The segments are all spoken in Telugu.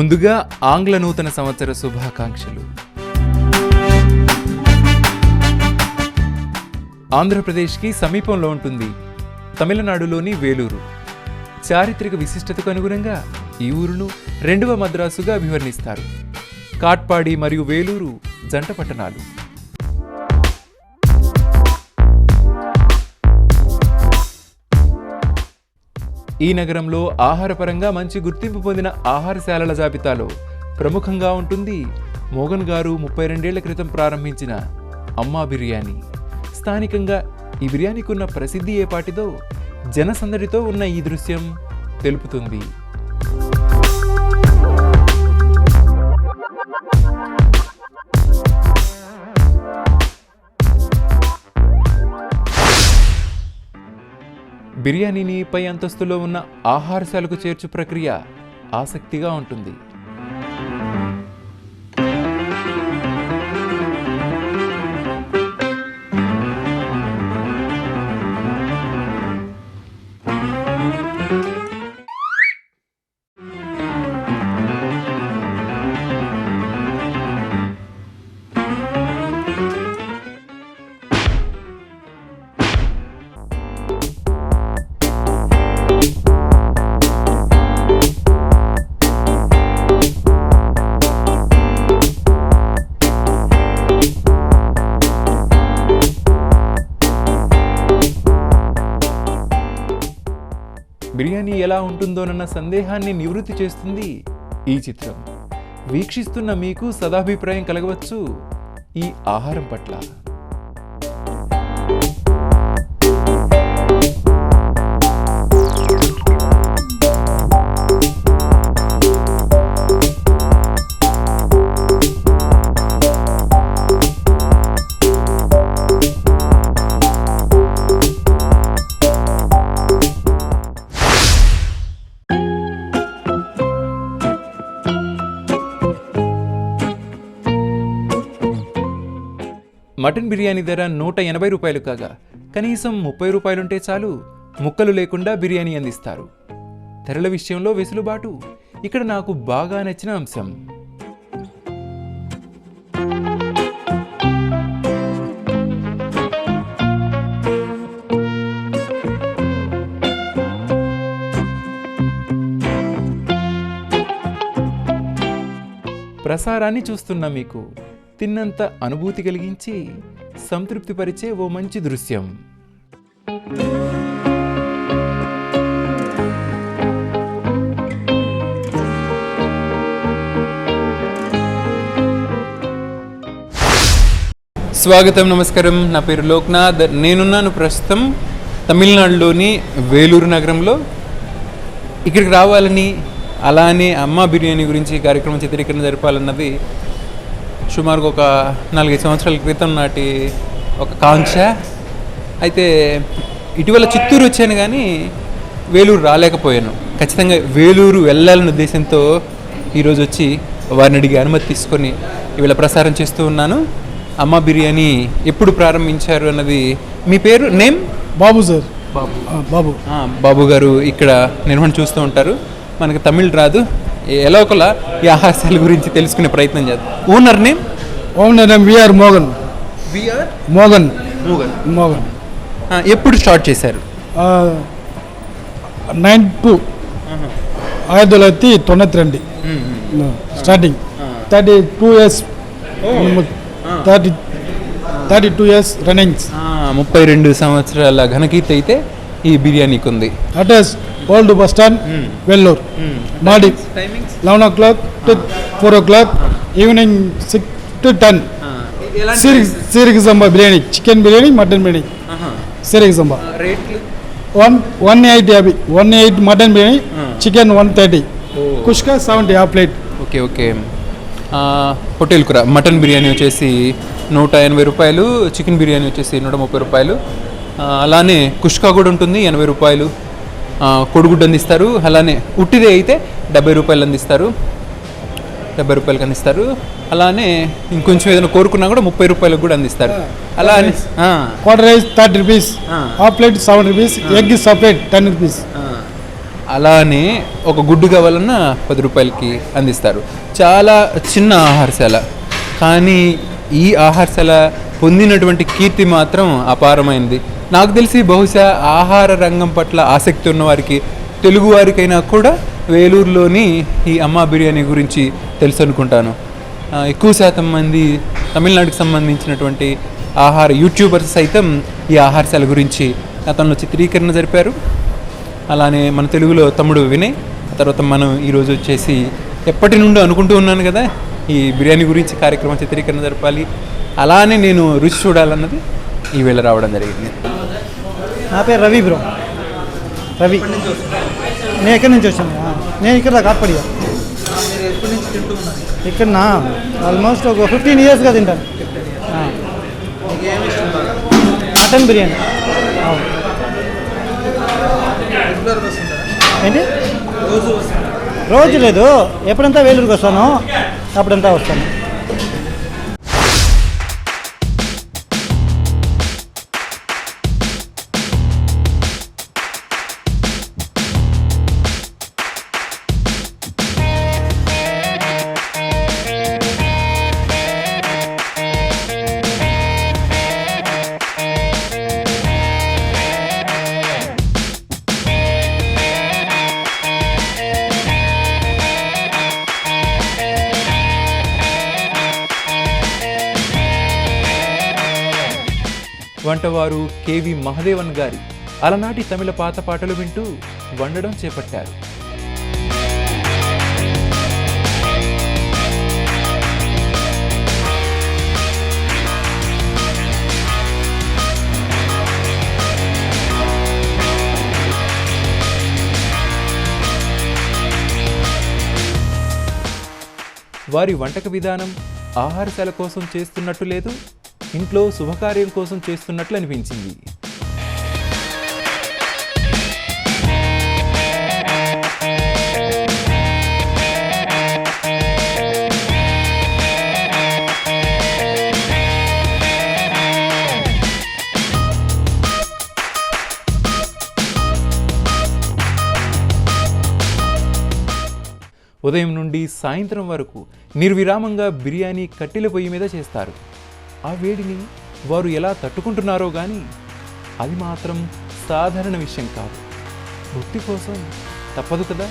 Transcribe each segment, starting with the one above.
ముందుగా ఆంగ్ల నూతన సంవత్సర శుభాకాంక్షలు. ఆంధ్రప్రదేశ్కి సమీపంలో ఉంటుంది తమిళనాడులోని వేలూరు. చారిత్రక విశిష్టతకు అనుగుణంగా ఈ ఊరును రెండవ మద్రాసుగా అభివర్ణిస్తారు. కాట్పాడి మరియు వేలూరు జంట పట్టణాలు. ఈ నగరంలో ఆహారపరంగా మంచి గుర్తింపు పొందిన ఆహారశాలల జాబితాలో ప్రముఖంగా ఉంటుంది మోగన్ గారు ముప్పై రెండేళ్ళ క్రితం ప్రారంభించిన అమ్మా బిర్యానీ. స్థానికంగా ఈ బిర్యానీకున్న ప్రసిద్ధి ఏపాటిదో జనసందడితో ఉన్న ఈ దృశ్యం తెలుపుతుంది. బిర్యానీని పై అంతస్తులో ఉన్న ఆహారశాలకు చేర్చు ప్రక్రియ ఆసక్తిగా ఉంటుంది. ఉంటుందోనన్న సందేహాన్ని నివృత్తి చేస్తుంది ఈ చిత్రం. వీక్షిస్తున్న మీకు సదాభిప్రాయం కలగవచ్చు. ఈ ఆహారం పట్ల మటన్ బిర్యానీ ధర నూట ఎనభై రూపాయలు కాగా కనీసం ముప్పై రూపాయలుంటే చాలు ముక్కలు లేకుండా బిర్యానీ అందిస్తారు. ధరల విషయంలో వెసులుబాటు ఇక్కడ నాకు బాగా నచ్చిన అంశం. ప్రసారాన్ని చూస్తున్న మీకు. తిన్నంత అనుభూతి కలిగించి సంతృప్తిపరిచే ఓ మంచి దృశ్యం. స్వాగతం నమస్కారం. నా పేరు లోక్నాథ్. నేనున్నాను ప్రస్తుతం తమిళనాడులోని వేలూరు నగరంలో. ఇక్కడికి రావాలని అలానే అమ్మ బిర్యానీ గురించి కార్యక్రమం చిత్రీకరణ జరపాలన్నది సుమారుగా ఒక నాలుగైదు సంవత్సరాల క్రితం నాటి ఒక కాంక్ష. అయితే ఇటీవల చిత్తూరు వచ్చాను కానీ వేలూరు రాలేకపోయాను. ఖచ్చితంగా వేలూరు వెళ్ళాలనే ఉద్దేశంతో ఈరోజు వచ్చి వారిని అడిగి అనుమతి తీసుకొని ఇవాళ ప్రసారం చేస్తూ ఉన్నాను. అమ్మ బిర్యానీ ఎప్పుడు ప్రారంభించారు అన్నది మీ పేరు నేమ్? బాబు సార్. బాబు. బాబు. బాబు గారు ఇక్కడ నిర్వహణ చూస్తూ ఉంటారు. మనకి తమిళ్ రాదు. ఎలాకలా ఈ ఆహారశాల గురించి తెలుసుకునే ప్రయత్నం చేద్దాం. Owner name owner name V R Mogan V R Mogan Mogan Mogan ఎప్పుడు స్టార్ట్ చేశారు? నైన్ టూ ఆయిరత్తి தொள்ளாயிரத்தி రెండు. Starting thirty two two thirty thirty two years runnings ముప్పై రెండు సంవత్సరాల ఘనకీర్తి అయితే ఈ బిర్యానీకి ఉంది attest old bus stand Vellore morning eleven o'clock to four o'clock evening six to ten సిరిగి సంబా బిర్యానీ చికెన్ బిర్యానీ మటన్ బిర్యానీ సిరిగి సంబా వన్ వన్ ఎయిట్ యాభై one eight mutton biryani chicken one thirty kushka seventy half plate okay okay hotel కూర మటన్ బిర్యానీ వచ్చేసి నూట ఎనభై రూపాయలు చికెన్ బిర్యానీ వచ్చేసి నూట ముప్పై రూపాయలు. ఆ, అలానే కుష్కా కూడా ఉంటుంది ఎనభై రూపాయలు. కొడిగుడ్డు అందిస్తారు అలానే ఉట్టిదే అయితే డెబ్బై రూపాయలు అందిస్తారు. డెబ్బై రూపాయలకి అందిస్తారు. అలానే ఇంకొంచెం ఏదైనా కోరుకున్నా కూడా ముప్పై రూపాయలకు కూడా అందిస్తారు. అలా quarter rice. Thirty rupees. Half plate seven rupees egg separate ten rupees. అలానే ఒక గుడ్డు కావాలన్నా పది రూపాయలకి అందిస్తారు. చాలా చిన్న ఆహారశాల. కానీ ఈ ఆహారశాల పొందినటువంటి కీర్తి మాత్రం అపారమైంది. నాకు తెలిసి బహుశా ఆహార రంగం పట్ల ఆసక్తి ఉన్న వారికి తెలుగు వారికైనా కూడా వేలూరులోని ఈ అమ్మా బిర్యానీ గురించి తెలుసు అనుకుంటాను. ఎక్కువ శాతం మంది తమిళనాడుకు సంబంధించినటువంటి ఆహార యూట్యూబర్స్ సైతం ఈ ఆహారశాల గురించి గతంలో చిత్రీకరణ జరిపారు. అలానే మన తెలుగులో తమ్ముడు వినయ్ తర్వాత మనం ఈరోజు వచ్చేసి ఎప్పటి నుండో అనుకుంటూ ఉన్నాను కదా ఈ బిర్యానీ గురించి కార్యక్రమం చిత్రీకరణ జరపాలి. అలానే నేను రుచి చూడాలన్నది ఈవేళ రావడం జరిగింది. నా పేరు రవి బ్రో. రవి. నేను ఎక్కడి నుంచి వచ్చాను? నేను ఇక్కడ కాట్పడిగా ఇక్కడ నా ఆల్మోస్ట్ ఒక ఫిఫ్టీన్ ఇయర్స్గా తింటాను. మటన్ బిర్యానీ. అవును. ఏంటి? రోజు లేదు. ఎప్పుడంతా వేలూరుకి వస్తాను. అప్పుడంతా వస్తాను. వంటవారు కేవి మహదేవన్ గారి. అలనాటి తమిళ పాత పాటలు వింటూ వండడం చేపట్టారు. వారి వంటక విధానం ఆహారశాల కోసం చేస్తున్నట్టు లేదు. ఇంట్లో శుభకార్యం కోసం చేస్తున్నట్లు అనిపించింది. ఉదయం నుండి సాయంత్రం వరకు నిర్విరామంగా బిర్యానీ కట్టెల పొయ్యి మీద చేస్తారు. ఆ వేడిని వారు ఎలా తట్టుకుంటున్నారో కానీ అది మాత్రం సాధారణ విషయం కాదు. వృత్తి కోసం తప్పదు కదా?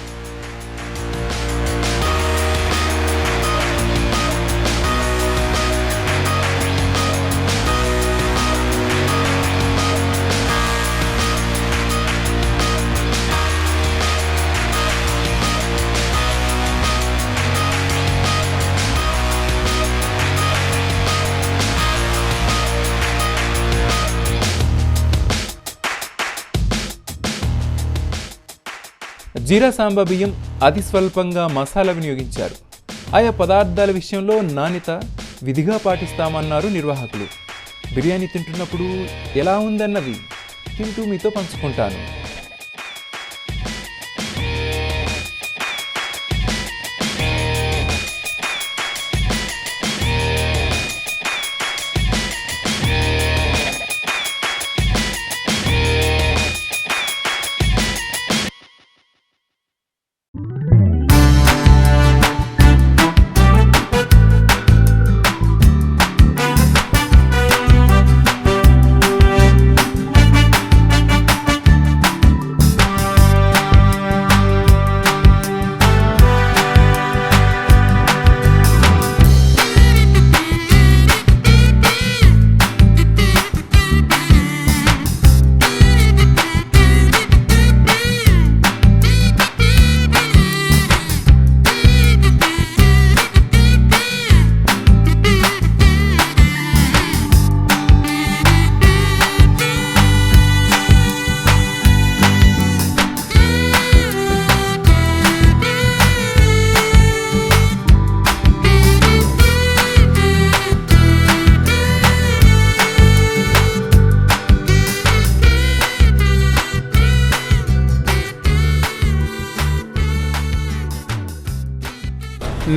జీరా సాంబా బియ్యం అతి స్వల్పంగా మసాలా వినియోగించారు. ఆయా పదార్థాల విషయంలో నాణ్యత విధిగా పాటిస్తామన్నారు నిర్వాహకులు. బిర్యానీ తింటున్నప్పుడు ఎలా ఉందన్నది తింటూ మీతో పంచుకుంటాను.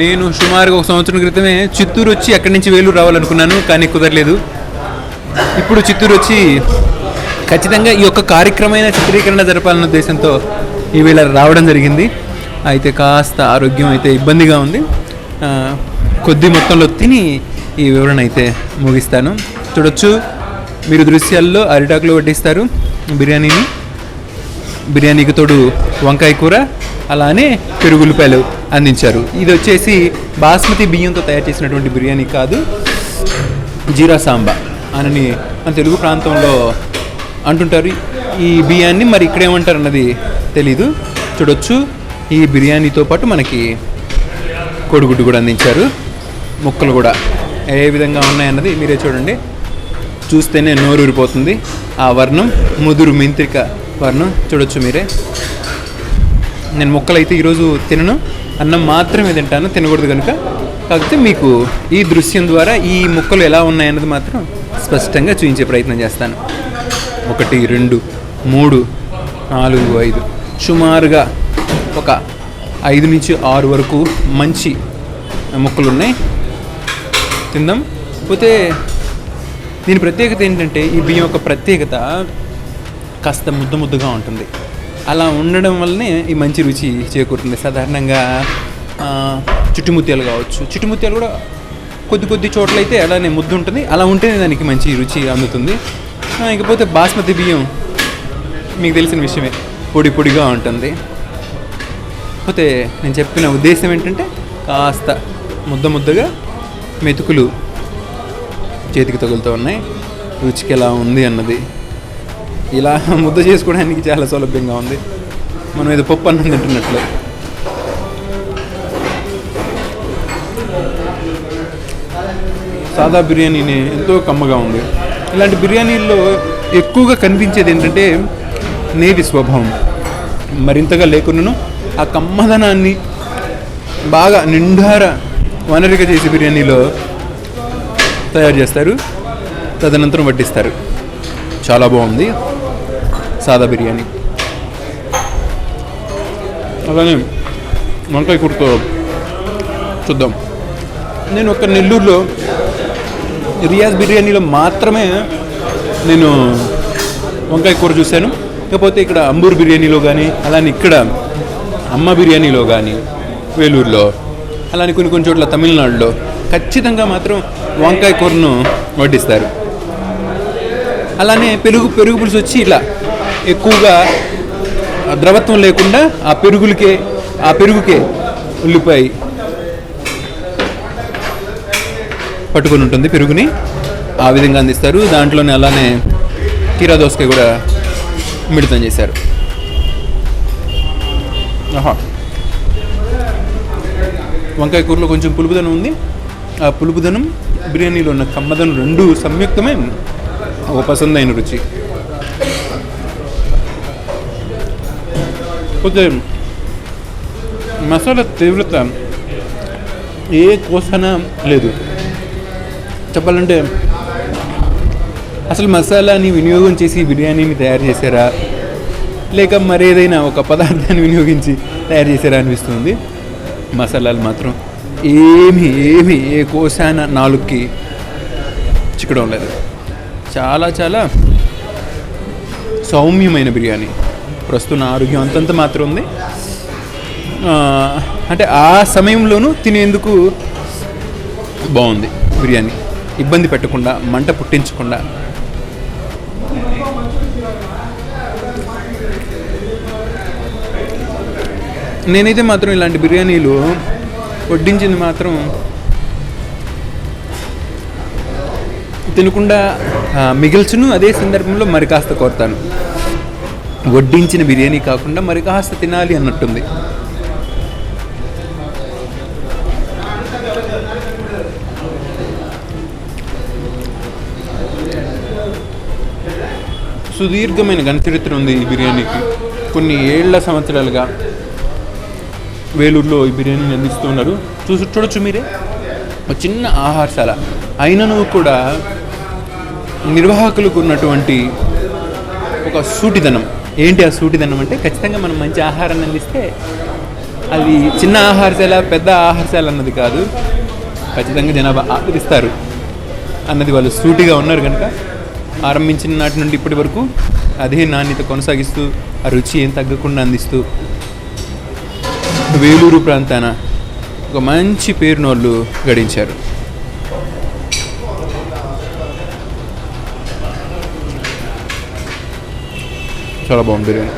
నేను సుమారుగా ఒక సంవత్సరం క్రితమే చిత్తూరు వచ్చి అక్కడి నుంచి వేలూరు రావాలనుకున్నాను కానీ కుదరలేదు. ఇప్పుడు చిత్తూరు వచ్చి ఖచ్చితంగా ఈ యొక్క కార్యక్రమైన చిత్రీకరణ జరపాలన్న ఉద్దేశంతో ఈవేళ రావడం జరిగింది. అయితే కాస్త ఆరోగ్యం అయితే ఇబ్బందిగా ఉంది. కొద్ది మొత్తంలో తిని ఈ వివరణ అయితే ముగిస్తాను. చూడొచ్చు మీరు దృశ్యాల్లో అరిటాకులో వడ్డిస్తారు బిర్యానీని. బిర్యానీకి తోడు వంకాయ కూర అలానే పెరుగుల్లిపాయలు అందించారు. ఇది వచ్చేసి బాస్మతి బియ్యంతో తయారు చేసినటువంటి బిర్యానీ కాదు జీరా సాంబా అనని మన తెలుగు ప్రాంతంలో అంటుంటారు. ఈ బియ్యాన్ని మరి ఇక్కడేమంటారు అన్నది తెలీదు. చూడొచ్చు. ఈ బిర్యానీతో పాటు మనకి కోడిగుడ్డు కూడా అందించారు. ముక్కలు కూడా ఏ విధంగా ఉన్నాయన్నది మీరే చూడండి. చూస్తేనే నోరూరిపోతుంది. ఆ వర్ణం ముదురు మింత్రిక వర్ణం. చూడొచ్చు మీరే. నేను ముక్కలైతే ఈరోజు తినను. అన్నం మాత్రమే తింటాను తినకూడదు కనుక. కాకపోతే మీకు ఈ దృశ్యం ద్వారా ఈ ముక్కలు ఎలా ఉన్నాయన్నది మాత్రం స్పష్టంగా చూపించే ప్రయత్నం చేస్తాను. ఒకటి రెండు మూడు నాలుగు ఐదు. సుమారుగా ఒక ఐదు నుంచి ఆరు వరకు మంచి ముక్కలు ఉన్నాయి తిందాం. పోతే దీని ప్రత్యేకత ఏంటంటే ఈ బియ్యం యొక్క ప్రత్యేకత కాస్త ముద్ద ముద్దగా ఉంటుంది. అలా ఉండడం వల్లనే ఈ మంచి రుచి చేకూరుతుంది. సాధారణంగా చుట్టుముత్యాలు కావచ్చు. చుట్టుముత్యాలు కూడా కొద్ది కొద్ది చోట్ల అయితే అలానే ముద్దు ఉంటుంది. అలా ఉంటేనే దానికి మంచి రుచి అందుతుంది. ఇకపోతే బాస్మతి బియ్యం మీకు తెలిసిన విషయమే. పొడి పొడిగా ఉంటుంది. కాకపోతే నేను చెప్పిన ఉద్దేశం ఏంటంటే కాస్త ముద్ద ముద్దగా మెతుకులు చేతికి తగులుతూ ఉన్నాయి. రుచికి ఎలా ఉంది అన్నది ఇలా ముద్ద చేసుకోవడానికి చాలా సౌలభ్యంగా ఉంది. మనం ఏదో పప్పు అన్నం తింటున్నట్లు. సాదా బిర్యానీని ఎంతో కమ్మగా ఉంది. ఇలాంటి బిర్యానీల్లో ఎక్కువగా కనిపించేది ఏంటంటే నేటి స్వభావం. మరింతగా లేకున్నాను ఆ కమ్మదనాన్ని బాగా నిండార వనరిగా చేసి బిర్యానీలో తయారు చేస్తారు. తదనంతరం వడ్డిస్తారు. చాలా బాగుంది. సాదా బిర్యానీ. అలానే వంకాయ కూరతో చూద్దాం. నేను ఒక నెల్లూరులో రియాజ్ బిర్యానీలో మాత్రమే నేను వంకాయ కూర చూశాను. కాకపోతే ఇక్కడ అంబూర్ బిర్యానీలో కానీ అలానే ఇక్కడ అమ్మ బిర్యానీలో కానీ వేలూరులో అలానే కొన్ని కొన్ని చోట్ల తమిళనాడులో ఖచ్చితంగా మాత్రం వంకాయ కూరను వడ్డిస్తారు. అలానే పెరుగు పెరుగు పులుసు వచ్చి ఇలా ఎక్కువగా ద్రవత్వం లేకుండా ఆ పెరుగులకే ఆ పెరుగుకే ఉల్లిపాయ పట్టుకొని ఉంటుంది పెరుగుని. ఆ విధంగా అందిస్తారు. దాంట్లోనే అలానే కీరా దోసకాయ కూడా మిళితం చేశారు. ఆహా. వంకాయ కూరలో కొంచెం పులుపుదనం ఉంది. ఆ పులుపుదనం బిర్యానీలో ఉన్న కమ్మదనం రెండు సంయుక్తమే. ఒక పసందైన రుచి. పోతే మసాలా తీవ్రత ఏ కోసన లేదు. చెప్పాలంటే అసలు మసాలాని వినియోగం చేసి బిర్యానీని తయారు చేశారా? లేక మరేదైనా ఒక పదార్థాన్ని వినియోగించి తయారు చేశారా అనిపిస్తుంది? మసాలాలు మాత్రం ఏమి ఏమి ఏ కోసాన నాలుగుకి చిక్కడం లేదు. చాలా చాలా సౌమ్యమైన బిర్యానీ. ప్రస్తుతం ఆరోగ్యం అంతంత మాత్రం ఉంది. అంటే ఆ సమయంలోనూ తినేందుకు బాగుంది బిర్యానీ. ఇబ్బంది పెట్టకుండా మంట పుట్టించకుండా. నేనైతే మాత్రం ఇలాంటి బిర్యానీలు వడ్డించింది మాత్రం తినకుండా మిగిల్చును. అదే సందర్భంలో మరి కాస్త కోరుతాను. వడ్డించిన బిర్యానీ కాకుండా మరి కాస్త తినాలి అన్నట్టుంది. సుదీర్ఘమైన ఘనచరిత్ర ఉంది ఈ బిర్యానీకి. కొన్ని ఏళ్ళ సంవత్సరాలుగా వేలూరులో ఈ బిర్యానీని అందిస్తున్నారు చూసు చూసి చూడొచ్చు మీరే. ఒక చిన్న ఆహారశాల. అయినను కూడా నిర్వాహకులకు ఉన్నటువంటి ఒక సూటిదనం. ఏంటి ఆ సూటిదనం అంటే ఖచ్చితంగా మనం మంచి ఆహారాన్ని అందిస్తే అది చిన్న ఆహారశాల పెద్ద ఆహారశాల అన్నది కాదు. ఖచ్చితంగా జనాభా ఆదరిస్తారు అన్నది వాళ్ళు సూటిగా ఉన్నారు కనుక ఆరంభించిన నాటి నుండి ఇప్పటి వరకు అదే నాణ్యత కొనసాగిస్తూ ఆ రుచి ఏం తగ్గకుండా అందిస్తూ వేలూరు ప్రాంతాన ఒక మంచి పేరును వాళ్ళు గడించారు. చాలా బాగుంది బిర్యానీ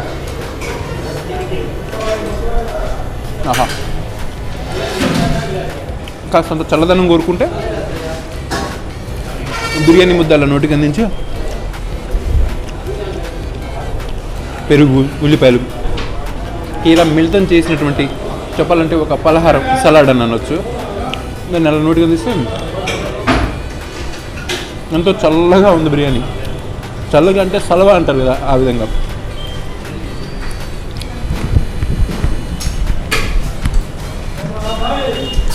ఆహా కాస్తంత చల్లదనం కోరుకుంటే బిర్యానీ ముద్ద అలా నోటికి అందించి పెరుగు ఉల్లిపాయలు. ఇలా మిళితం చేసినటువంటి చెప్పాలంటే ఒక పలహారం సలాడ్ అని అనొచ్చు. దాన్ని అలా నోటికి అందిస్తే ఎంతో చల్లగా ఉంది బిర్యానీ. చల్లగా అంటే సలవా అంటారు కదా ఆ విధంగా.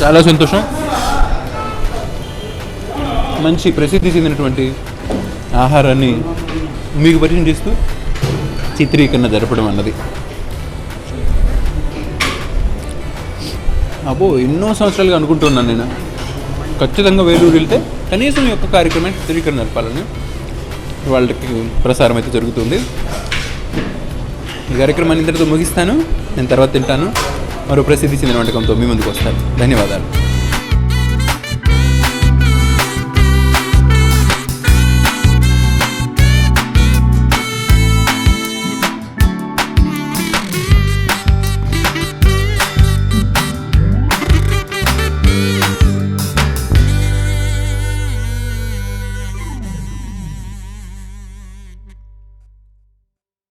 చాలా సంతోషం. మంచి ప్రసిద్ధి చెందినటువంటి ఆహారాన్ని మీకు పరిచయం చేస్తూ చిత్రీకరణ జరపడం అన్నది. అబ్బో ఎన్నో సంవత్సరాలుగా అనుకుంటున్నాను నేను. ఖచ్చితంగా వేలూరు వెళ్తే కనీసం ఈ యొక్క కార్యక్రమం చిత్రీకరణ జరపాలని వాళ్ళకి ప్రసారం అయితే జరుగుతుంది. ఈ కార్యక్రమాన్ని ఇంతటితో ముగిస్తాను. నేను తర్వాత తింటాను. మరో ప్రసిద్ధి చెందిన వంటకంతో మీ ముందుకు వస్తారు ధన్యవాదాలు.